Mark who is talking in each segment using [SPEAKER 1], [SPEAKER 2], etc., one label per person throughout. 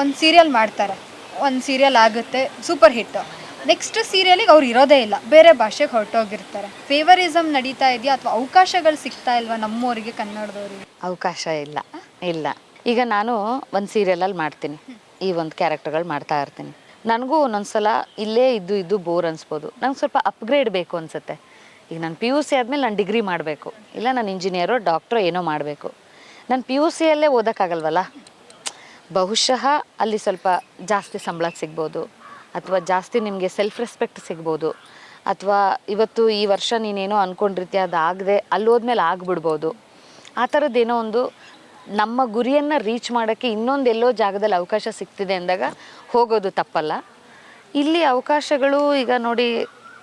[SPEAKER 1] ಒಂದು ಸೀರಿಯಲ್ ಮಾಡ್ತಾರೆ. ಒಂದು ಸೀರಿಯಲ್ ಆಗುತ್ತೆ ಸೂಪರ್ ಹಿಟ್ ನೆಕ್ಸ್ಟ್ ಸೀರಿಯಲಿಗೆ ಅವ್ರು ಇರೋದೇ ಇಲ್ಲ. ಬೇರೆ ಭಾಷೆಗೆ ಹೊರಟೋಗಿರ್ತಾರೆ. ಫೇವರಿಸಮ್ ನಡೀತಾ ಇದೆಯಾ ಅಥವಾ ಅವಕಾಶಗಳು ಸಿಗ್ತಾ ಇಲ್ವಾ ನಮ್ಮವರಿಗೆ ಕನ್ನಡದವರಿಗೆ?
[SPEAKER 2] ಅವಕಾಶ ಇಲ್ಲ. ಇಲ್ಲ. ಈಗ ನಾನು ಒಂದು ಸೀರಿಯಲಲ್ಲಿ ಮಾಡ್ತೀನಿ. ಈ ಒಂದು ಕ್ಯಾರೆಕ್ಟರ್ಗಳು ಮಾಡ್ತಾ ಇರ್ತೀನಿ. ನನಗೂ ಒಂದೊಂದ್ಸಲ ಇಲ್ಲೇ ಇದ್ದು ಇದ್ದು ಬೋರ್ ಅನ್ಸ್ಬೋದು. ನಂಗೆ ಸ್ವಲ್ಪ ಅಪ್ಗ್ರೇಡ್ ಬೇಕು ಅನ್ಸುತ್ತೆ. ಈಗ ನಾನು ಪಿ ಯು ಸಿ ಆದಮೇಲೆ ನಾನು ಡಿಗ್ರಿ ಮಾಡಬೇಕು. ಇಲ್ಲ ನಾನು ಇಂಜಿನಿಯರೋ ಡಾಕ್ಟ್ರೋ ಏನೋ ಮಾಡಬೇಕು. ನಾನು ಪಿ ಯು ಸಿಯಲ್ಲೇ ಓದೋಕ್ಕಾಗಲ್ವಲ್ಲ? ಬಹುಶಃ ಅಲ್ಲಿ ಸ್ವಲ್ಪ ಜಾಸ್ತಿ ಸಂಬಳ ಸಿಗ್ಬೋದು ಅಥವಾ ಜಾಸ್ತಿ ನಿಮಗೆ ಸೆಲ್ಫ್ ರೆಸ್ಪೆಕ್ಟ್ ಸಿಗ್ಬೋದು. ಅಥವಾ ಇವತ್ತು ಈ ವರ್ಷ ನೀನೇನೋ ಅಂದ್ಕೊಂಡಿರ್ತೀಯ ಅದಾಗದೆ ಅಲ್ಲಿ ಹೋದ್ಮೇಲೆ ಆಗ್ಬಿಡ್ಬೋದು. ಆ ಥರದ್ದೇನೋ ಒಂದು ನಮ್ಮ ಗುರಿಯನ್ನು ರೀಚ್ ಮಾಡೋಕ್ಕೆ ಇನ್ನೊಂದು ಎಲ್ಲೋ ಜಾಗದಲ್ಲಿ ಅವಕಾಶ ಸಿಗ್ತಿದೆ ಅಂದಾಗ ಹೋಗೋದು ತಪ್ಪಲ್ಲ. ಇಲ್ಲಿ ಅವಕಾಶಗಳು ಈಗ ನೋಡಿ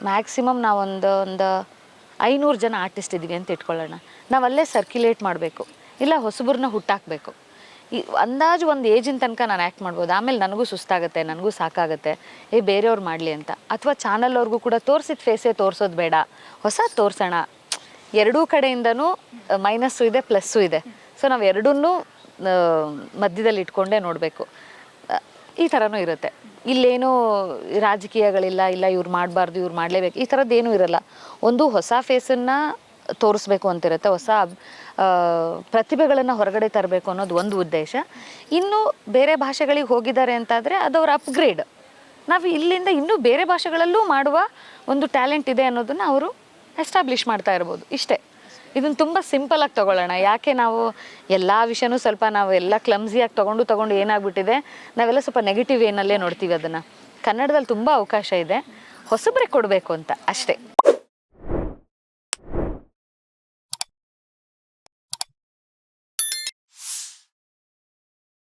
[SPEAKER 2] ಮ್ಯಾಕ್ಸಿಮಮ್ ನಾವೊಂದು ಒಂದು ಐನೂರು ಜನ ಆರ್ಟಿಸ್ಟ್ ಇದ್ದೀವಿ ಅಂತ ಇಟ್ಕೊಳ್ಳೋಣ. ನಾವು ಅಲ್ಲೇ ಸರ್ಕ್ಯುಲೇಟ್ ಮಾಡಬೇಕು. ಇಲ್ಲ ಹೊಸಬ್ರನ್ನ ಹುಟ್ಟಾಕಬೇಕು. ಈ ಅಂದಾಜು ಒಂದು ಏಜಿನ ತನಕ ನಾನು ಆ್ಯಕ್ಟ್ ಮಾಡ್ಬೋದು. ಆಮೇಲೆ ನನಗೂ ಸುಸ್ತಾಗುತ್ತೆ, ನನಗೂ ಸಾಕಾಗುತ್ತೆ. ಏ, ಬೇರೆಯವ್ರು ಮಾಡಲಿ ಅಂತ. ಅಥವಾ ಚಾನಲ್ ಅವ್ರಿಗೂ ಕೂಡ ತೋರಿಸಿದ ಫೇಸೇ ತೋರಿಸೋದು ಬೇಡ. ಹೊಸ ತೋರಿಸೋಣ. ಎರಡೂ ಕಡೆಯಿಂದನೂ ಮೈನಸ್ಸು ಇದೆ ಪ್ಲಸ್ಸು ಇದೆ. ಸೊ ನಾವು ಎರಡನ್ನೂ ಮಧ್ಯದಲ್ಲಿ ಇಟ್ಕೊಂಡೇ ನೋಡಬೇಕು. ಈ ಥರನೂ ಇರುತ್ತೆ. ಇಲ್ಲೇನೂ ರಾಜಕೀಯಗಳಿಲ್ಲ, ಇಲ್ಲ ಇವ್ರು ಮಾಡಬಾರ್ದು, ಇವ್ರು ಮಾಡಲೇಬೇಕು. ಈ ಥರದ್ದೇನೂ ಇರಲ್ಲ. ಒಂದು ಹೊಸ ಫೇಸನ್ನು ತೋರಿಸ್ಬೇಕು ಅಂತಿರುತ್ತೆ ಹೊಸ ಪ್ರತಿಭೆಗಳನ್ನು ಹೊರಗಡೆ ತರಬೇಕು ಅನ್ನೋದು ಒಂದು ಉದ್ದೇಶ. ಇನ್ನು ಬೇರೆ ಭಾಷೆಗಳಿಗೆ ಹೋಗಿದ್ದಾರೆ ಅಂತಾದರೆ ಅದು ಅವರ ಅಪ್ಗ್ರೇಡ್ ನಾವು ಇಲ್ಲಿಂದ ಇನ್ನೂ ಬೇರೆ ಭಾಷೆಗಳಲ್ಲೂ ಮಾಡುವ ಒಂದು ಟ್ಯಾಲೆಂಟ್ ಇದೆ ಅನ್ನೋದನ್ನು ಅವರು ಎಸ್ಟಾಬ್ಲಿಷ್ ಮಾಡ್ತಾ ಇರ್ಬೋದು. ಇಷ್ಟೇ. ಇದನ್ನು ತುಂಬ ಸಿಂಪಲಾಗಿ ತೊಗೊಳ್ಳೋಣ. ಯಾಕೆ ನಾವು ಎಲ್ಲ ವಿಷಯನೂ ಸ್ವಲ್ಪ ನಾವು ಎಲ್ಲ ಕ್ಲಮ್ಸಿಯಾಗಿ ತೊಗೊಂಡು ತೊಗೊಂಡು ಏನಾಗ್ಬಿಟ್ಟಿದೆ, ನಾವೆಲ್ಲ ಸ್ವಲ್ಪ ನೆಗೆಟಿವ್ ಏನಲ್ಲೇ ನೋಡ್ತೀವಿ ಅದನ್ನು. ಕನ್ನಡದಲ್ಲಿ ತುಂಬ ಅವಕಾಶ ಇದೆ. ಹೊಸಬ್ರಿಗೆ ಕೊಡಬೇಕು ಅಂತ. ಅಷ್ಟೇ.